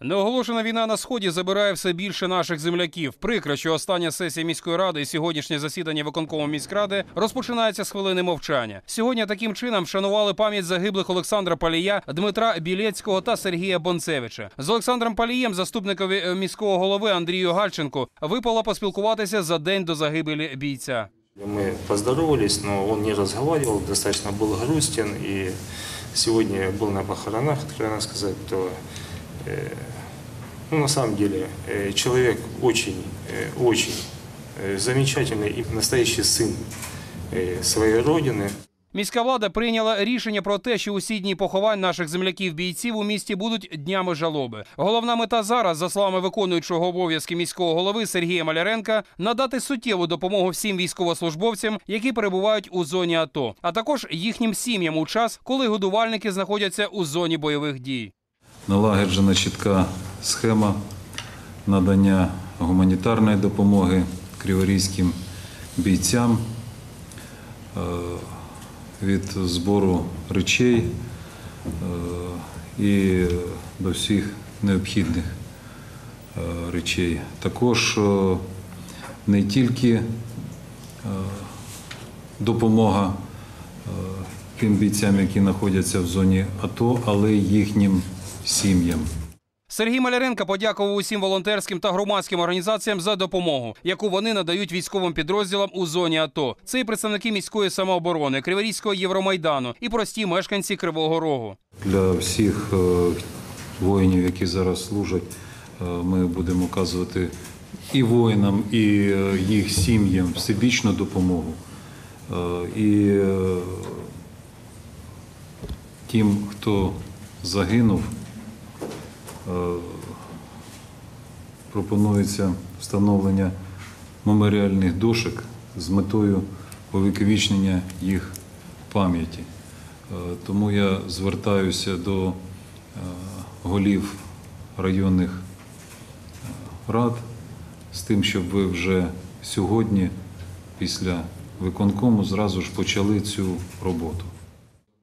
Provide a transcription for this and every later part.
Неоголошена війна на сході забирає все більше наших земляків. Прикро, що остання сесія міської ради і сьогоднішнє засідання виконкому міськради розпочинається з хвилини мовчання. Сьогодні таким чином вшанували пам'ять загиблих Олександра Палія, Дмитра Білецького та Сергія Бонцевича. З Олександром Палієм, заступникові е, міського голови Андрію Гальченку, випало поспілкуватися за день до загибелі бійця. Мы поздоровались, но он не разговаривал, достаточно был грустен. И сегодня я был на похоронах, откровенно сказать, то э, ну, на самом деле э, человек очень, э, очень э, замечательный и настоящий сын э, своей родины. Міська влада прийняла рішення про те, що усі дні поховань наших земляків-бійців у місті будуть днями жалоби. Головна мета зараз, за словами виконуючого обов'язки міського голови Сергія Маляренка, надати суттєву допомогу всім військовослужбовцям, які перебувають у зоні АТО, а також їхнім сім'ям у час, коли годувальники знаходяться у зоні бойових дій. налагоджена чітка схема надання гуманітарної допомоги криворізьким бійцям е, від збору речей е, і до всіх необхідних е, речей. Також не тільки допомога тим бійцям, які знаходяться в зоні АТО, але й їхнім сім'ям. Сергій Маляренко подякував усім волонтерським та громадським організаціям за допомогу, яку вони надають військовим підрозділам у зоні АТО. Це і представники міської самооборони, Криворізького Євромайдану і прості мешканці Кривого Рогу. Для всіх е, воїнів, які зараз служать, е, ми будемо оказувати і воїнам, і е, їх сім'ям всебічну допомогу. І тим, хто загинув, пропонується встановлення меморіальних дошок з метою увіковічнення їх пам'яті. Е, Тому я звертаюся до е, голів районних е, рад з тим, щоб ви вже сьогодні, після виконкому, зразу ж почали цю роботу.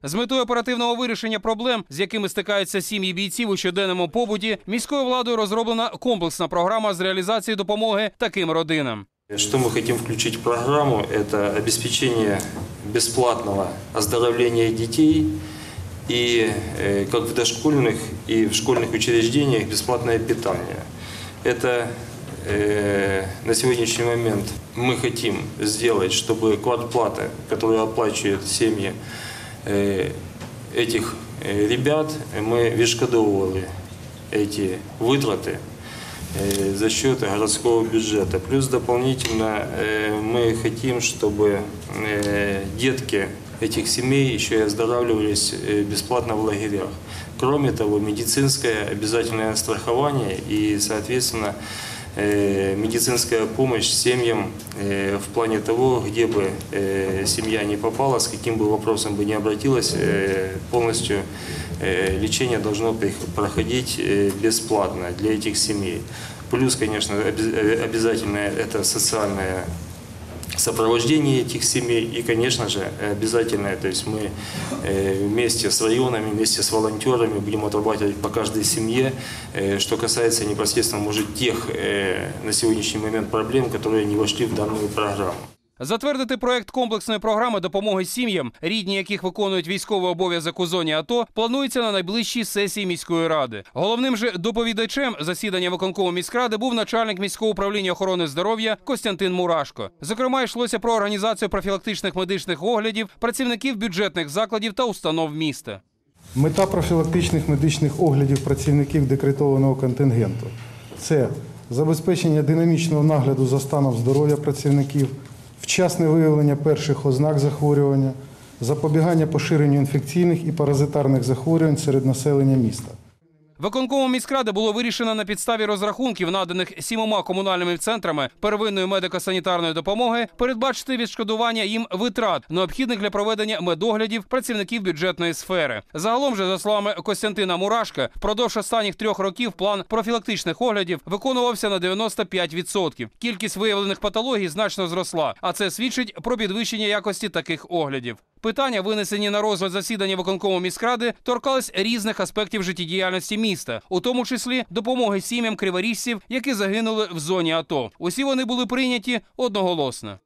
З метою оперативного вирішення проблем, з якими стикаються сім'ї бійців у щоденному побуті, міською владою розроблена комплексна програма з реалізації допомоги таким родинам. Что мы хотим включить в программу, это обеспечение бесплатного оздоровления детей и э, как в дошкольных и в школьных учреждениях бесплатное питание. Это э, на сегодняшний момент мы хотим сделать, чтобы квартплата, которую оплачивают семьи э, этих э, ребят, мы відшкодовували эти вытраты э, за счет городского бюджета. Плюс дополнительно э, мы хотим, чтобы э, детки этих семей еще и оздоравливались э, бесплатно в лагерях. Кроме того, медицинское обязательное страхование и, соответственно, э, медицинская помощь семьям э, в плане того, где бы э, семья не попала, с каким бы вопросом бы не обратилась, э, полностью э, лечение должно проходить э, бесплатно для этих семей. Плюс, конечно, э, обязательно это социальное сопровождение этих семей и, конечно же, обязательно, то есть мы э, вместе с районами, вместе с волонтерами будем отрабатывать по каждой семье, Э, что касается непосредственно, может, тех э, на сегодняшний момент проблем, которые не вошли в данную программу. Затвердити проект комплексної програми допомоги сім'ям, рідні яких виконують військовий обов'язок у зоні АТО, планується на найближчій сесії міської ради. Головним же доповідачем засідання виконкому міськради був начальник міського управління охорони здоров'я Костянтин Мурашко. Зокрема, йшлося про організацію профілактичних медичних оглядів працівників бюджетних закладів та установ міста. Мета профілактичних медичних оглядів працівників декретованого контингенту це забезпечення динамічного нагляду за станом здоров'я працівників, вчасне виявлення перших ознак захворювання, запобігання поширенню інфекційних і паразитарних захворювань серед населення міста. Виконкомом міськради було вирішено на підставі розрахунків, наданих сімома комунальними центрами первинної медико-санітарної допомоги, передбачити відшкодування їм витрат, необхідних для проведення медоглядів працівників бюджетної сфери. Загалом же, за словами Костянтина Мурашка, впродовж останніх трьох років план профілактичних оглядів виконувався на 95%. Кількість виявлених патологій значно зросла, а це свідчить про підвищення якості таких оглядів. Питання, винесені на розгляд засідання виконкому міськради, торкались різних аспектів життєдіяльності міста, у тому числі допомоги сім'ям криворіжців, які загинули в зоні АТО. Усі вони були прийняті одноголосно.